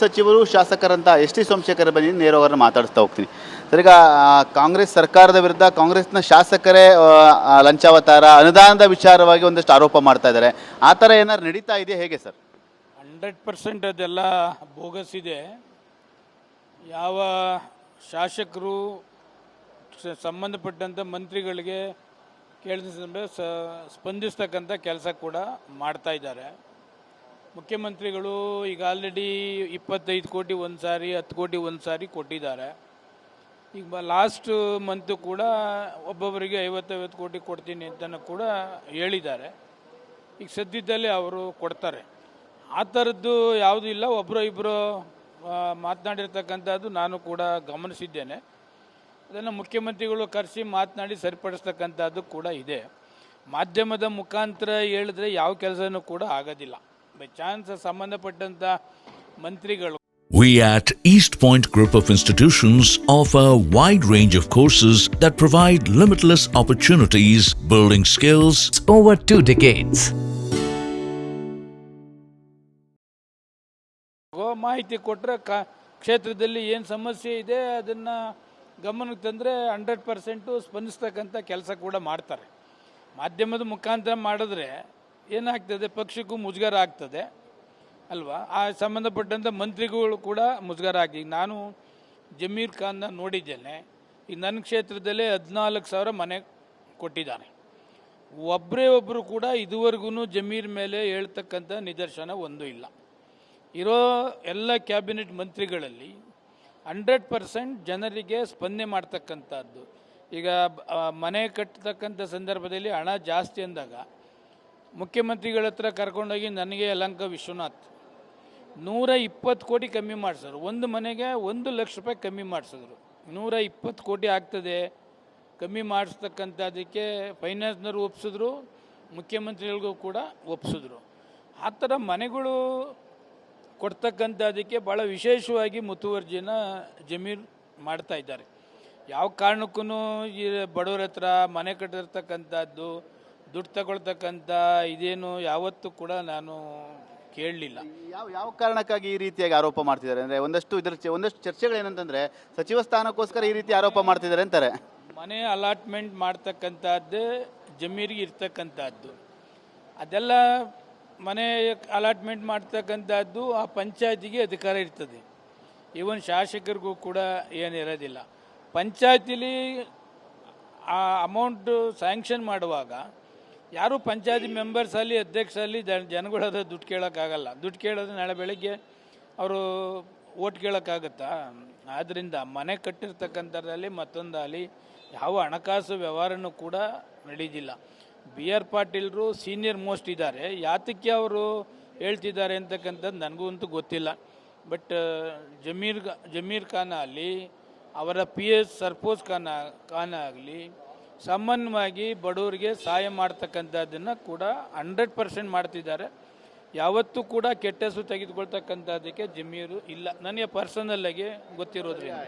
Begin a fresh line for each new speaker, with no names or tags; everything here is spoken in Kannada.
ಸಚಿವರು, ಶಾಸಕರಂತ ಎಸ್ ಟಿ ಸೋಮಶೇಖರ್ ಬನ್ನಿ ನೇರವರನ್ನು ಮಾತಾಡಿಸ್ತಾ ಹೋಗ್ತೀನಿ. ಸರ್, ಈಗ ಕಾಂಗ್ರೆಸ್ ಸರ್ಕಾರದ ವಿರುದ್ಧ ಕಾಂಗ್ರೆಸ್ನ ಶಾಸಕರೇ ಲಂಚಾವತಾರ, ಅನುದಾನದ ವಿಚಾರವಾಗಿ ಒಂದಷ್ಟು ಆರೋಪ ಮಾಡ್ತಾ ಇದ್ದಾರೆ. ಆ ಥರ ಏನಾದ್ರು ನಡೀತಾ ಇದೆಯಾ? ಹೇಗೆ ಸರ್?
ಹಂಡ್ರೆಡ್ ಪರ್ಸೆಂಟ್ ಅದೆಲ್ಲ ಬೋಗಸ್ ಇದೆ. ಯಾವ ಶಾಸಕರು ಸಂಬಂಧಪಟ್ಟಂಥ ಮಂತ್ರಿಗಳಿಗೆ ಕೇಳಿದ ಸ್ಪಂದಿಸ್ತಕ್ಕಂಥ ಕೆಲಸ ಕೂಡ ಮಾಡ್ತಾ ಇದ್ದಾರೆ. ಮುಖ್ಯಮಂತ್ರಿಗಳು ಈಗ ಆಲ್ರೆಡಿ ಇಪ್ಪತ್ತೈದು ಕೋಟಿ ಒಂದು ಸಾರಿ, ಹತ್ತು ಕೋಟಿ ಒಂದು ಸಾರಿ ಕೊಟ್ಟಿದ್ದಾರೆ. ಈಗ ಲಾಸ್ಟ್ ಮಂತು ಕೂಡ ಒಬ್ಬೊಬ್ಬರಿಗೆ ಐವತ್ತೈವತ್ತು ಕೋಟಿ ಕೊಡ್ತೀನಿ ಅಂತ ಕೂಡ ಹೇಳಿದ್ದಾರೆ. ಈಗ ಸದ್ಯದಲ್ಲಿ ಅವರು ಕೊಡ್ತಾರೆ. ಆ ಥರದ್ದು ಯಾವುದೂ ಇಲ್ಲ ಒಬ್ಬರು ಇಬ್ಬರು ಮಾತನಾಡಿರ್ತಕ್ಕಂಥದ್ದು ನಾನು ಕೂಡ ಗಮನಿಸಿದ್ದೇನೆ. ಅದನ್ನು ಮುಖ್ಯಮಂತ್ರಿಗಳು ಕರೆಸಿ ಮಾತನಾಡಿ ಸರಿಪಡಿಸ್ತಕ್ಕಂಥದ್ದು ಕೂಡ ಇದೆ. ಮಾಧ್ಯಮದ ಮುಖಾಂತರ ಹೇಳಿದ್ರೆ ಯಾವ ಕೆಲಸನೂ ಕೂಡ ಆಗೋದಿಲ್ಲ. ಬೈ ಚಾನ್ಸ್ ಸಂಬಂಧಪಟ್ಟಂಥ ಮಂತ್ರಿಗಳು
We at East Point Group of Institutions offer a wide range of courses that provide limitless opportunities, building skills,
over two decades.
ಮಾಹಿತಿ ಕೊಟ್ಟರೆ ಕ ಕ್ಷೇತ್ರದಲ್ಲಿ ಏನು ಸಮಸ್ಯೆ ಇದೆ ಅದನ್ನು ಗಮನಕ್ಕೆ ತಂದರೆ ಹಂಡ್ರೆಡ್ ಪರ್ಸೆಂಟು ಸ್ಪಂದಿಸ್ತಕ್ಕಂಥ ಕೆಲಸ ಕೂಡ ಮಾಡ್ತಾರೆ ಮಾಧ್ಯಮದ ಮುಖಾಂತರ ಮಾಡಿದ್ರೆ ಏನಾಗ್ತದೆ? ಪಕ್ಷಕ್ಕೂ ಮುಜುಗರ ಆಗ್ತದೆ ಅಲ್ವಾ? ಆ ಸಂಬಂಧಪಟ್ಟಂಥ ಮಂತ್ರಿಗಳು ಕೂಡ ಮುಜುಗರ ಆಗಿ ನಾನು ಜಮೀರ್ ಖಾನ್ನ ನೋಡಿದ್ದೇನೆ. ಈಗ ನನ್ನ ಕ್ಷೇತ್ರದಲ್ಲೇ ಹದಿನಾಲ್ಕು ಸಾವಿರ ಮನೆ ಕೊಟ್ಟಿದ್ದಾನೆ. ಒಬ್ಬರೇ ಒಬ್ಬರು ಕೂಡ ಇದುವರೆಗೂ ಜಮೀರ್ ಮೇಲೆ ಹೇಳ್ತಕ್ಕಂಥ ನಿದರ್ಶನ ಒಂದೂ ಇಲ್ಲ. ಇರೋ ಎಲ್ಲ ಕ್ಯಾಬಿನೆಟ್ ಮಂತ್ರಿಗಳಲ್ಲಿ ಹಂಡ್ರೆಡ್ ಪರ್ಸೆಂಟ್ ಜನರಿಗೆ ಸ್ಪಂದನೆ ಮಾಡ್ತಕ್ಕಂಥದ್ದು. ಈಗ ಮನೆ ಕಟ್ಟತಕ್ಕಂಥ ಸಂದರ್ಭದಲ್ಲಿ ಹಣ ಜಾಸ್ತಿ ಅಂದಾಗ ಮುಖ್ಯಮಂತ್ರಿಗಳ ಹತ್ರ ಕರ್ಕೊಂಡೋಗಿ ನನಗೆ ಅಲಂಕ ವಿಶ್ವನಾಥ್. ನೂರ ಇಪ್ಪತ್ತು ಕೋಟಿ ಕಮ್ಮಿ ಮಾಡಿಸಿದ್ರು. ಒಂದು ಮನೆಗೆ ಒಂದು ಲಕ್ಷ ರೂಪಾಯಿ ಕಮ್ಮಿ ಮಾಡಿಸಿದ್ರು. ನೂರ ಇಪ್ಪತ್ತು ಕೋಟಿ ಆಗ್ತದೆ. ಕಮ್ಮಿ ಮಾಡಿಸ್ತಕ್ಕಂಥದ್ದಕ್ಕೆ ಫೈನಾನ್ಸ್ನವ್ರು ಒಪ್ಪಿಸಿದ್ರು ಮುಖ್ಯಮಂತ್ರಿಗಳಿಗೂ ಕೂಡ ಒಪ್ಪಿಸಿದ್ರು ಆ ಥರ ಮನೆಗಳು ಕೊಡ್ತಕ್ಕಂಥದ್ದಕ್ಕೆ ಭಾಳ ವಿಶೇಷವಾಗಿ ಮುತುವರ್ಜಿನ ಜಮೀನು ಮಾಡ್ತಾ ಇದ್ದಾರೆ. ಯಾವ ಕಾರಣಕ್ಕೂ ಈ ಬಡವ್ರ ಹತ್ರ ಮನೆ ಕಟ್ಟಿರ್ತಕ್ಕಂಥದ್ದು ದುಡ್ಡು ತಗೊಳ್ತಕ್ಕಂಥ ಇದೇನು ಯಾವತ್ತೂ ಕೂಡ ನಾನು ಕೇಳಲಿಲ್ಲ.
ಯಾವ ಯಾವ ಕಾರಣಕ್ಕಾಗಿ ಈ ರೀತಿಯಾಗಿ ಆರೋಪ ಮಾಡ್ತಿದ್ದಾರೆ? ಅಂದರೆ ಒಂದಷ್ಟು ಇದರ ಚೆ- ಒಂದಷ್ಟು ಚರ್ಚೆಗಳು ಏನಂತಂದರೆ ಸಚಿವ ಸ್ಥಾನಕ್ಕೋಸ್ಕರ ಈ ರೀತಿ ಆರೋಪ ಮಾಡ್ತಿದ್ದಾರೆ ಅಂತಾರೆ.
ಮನೆ ಅಲಾಟ್ಮೆಂಟ್ ಮಾಡ್ತಕ್ಕಂಥದ್ದು ಜಮೀರಿಗೆ ಇರ್ತಕ್ಕಂಥದ್ದು. ಅದೆಲ್ಲ ಮನೆ ಅಲಾಟ್ಮೆಂಟ್ ಮಾಡ್ತಕ್ಕಂಥದ್ದು ಆ ಪಂಚಾಯತಿಗೆ ಅಧಿಕಾರ ಇರ್ತದೆ. ಈವನ್ ಶಾಸಕರಿಗೂ ಕೂಡ ಏನಿರೋದಿಲ್ಲ ಪಂಚಾಯತಿಲಿ ಆ ಅಮೌಂಟು ಸ್ಯಾಂಕ್ಷನ್ ಮಾಡುವಾಗ ಯಾರು ಪಂಚಾಯತಿ ಮೆಂಬರ್ಸ್ ಅಲ್ಲಿ, ಅಧ್ಯಕ್ಷ ಅಲ್ಲಿ ಜನಗಳದ ದುಡ್ಡು ಕೇಳೋಕ್ಕಾಗಲ್ಲ. ದುಡ್ಡು ಕೇಳೋದು ನಾಳೆ ಬೆಳಗ್ಗೆ ಅವರು ಓಟ್ ಕೇಳೋಕ್ಕಾಗತ್ತಾ? ಆದ್ದರಿಂದ ಮನೆ ಕಟ್ಟಿರ್ತಕ್ಕಂಥದ್ರಲ್ಲಿ ಮತ್ತೊಂದಾಗಲಿ ಯಾವ ಹಣಕಾಸು ವ್ಯವಹಾರನೂ ಕೂಡ ನಡೆಯೋದಿಲ್ಲ ಬಿ ಆರ್ ಪಾಟೀಲ್ರು ಸೀನಿಯರ್ ಮೋಸ್ಟ್ ಇದ್ದಾರೆ. ಯಾತಕ್ಕೆ ಅವರು ಹೇಳ್ತಿದ್ದಾರೆ ಅಂತಕ್ಕಂಥದ್ದು ನನಗೂ ಅಂತೂ ಗೊತ್ತಿಲ್ಲ. ಬಟ್ ಜಮೀರ್ ಜಮೀರ್ ಖಾನ್ ಅಲ್ಲಿ ಅವರ ಪಿ ಎಸ್ ಸರ್ಪೋಸ್ ಖಾನ್ ಖಾನ ಆಗಲಿ ಸಾಮಾನ್ಯವಾಗಿ ಬಡವರಿಗೆ ಸಹಾಯ ಮಾಡ್ತಕ್ಕಂಥದ್ದನ್ನು ಕೂಡ ಹಂಡ್ರೆಡ್ ಪರ್ಸೆಂಟ್ ಮಾಡ್ತಿದ್ದಾರೆ. ಯಾವತ್ತೂ ಕೂಡ ಕೆಟ್ಟ ಹೆಸರು ತೆಗೆದುಕೊಳ್ತಕ್ಕಂಥದ್ದಕ್ಕೆ ಜಮೀರು ಇಲ್ಲ. ನನಗೆ ಪರ್ಸನಲ್ಲಾಗಿ ಗೊತ್ತಿರೋದ್ರಿಂದ.